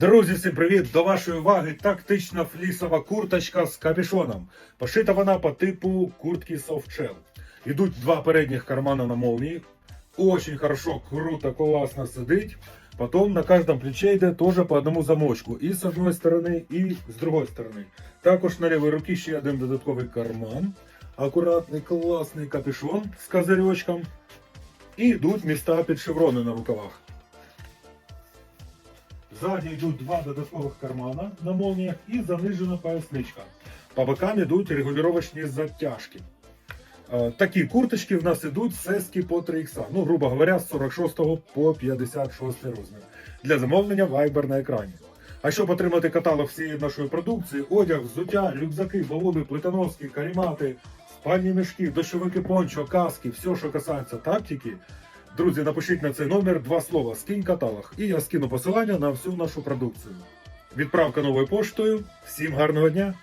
Друзі, всім привіт! До вашої уваги тактична флісова курточка з капюшоном. Пошита вона по типу куртки Softshell. Ідуть два передніх кармана на молнии. Очень хорошо, круто, класно сидить. Потом на каждом плече йде теж по одному замочку. І з одної сторони, і з другої сторони. Також на лівій руці ще один додатковий карман. Акуратний, класний капюшон з козирьочком. І йдуть міста під шеврони на рукавах. Ззаді йдуть два додаткових кармана на молніях і занижена поясничка. По бокам йдуть регулювачні затяжки. Е, Такі курточки в нас йдуть сески по 3 х ну, грубо говоря, з 46 по 56 розмір. Для замовлення Viber на екрані. А щоб отримати каталог всієї нашої продукції, одяг, взуття, рюкзаки, балуни, плитоноски, карімати, спальні мішки, дощовики пончо, каски, все, що касається тактики, Друзі, напишіть на цей номер два слова скинь каталог, і я скину посилання на всю нашу продукцію. Відправка новою поштою. Всім гарного дня!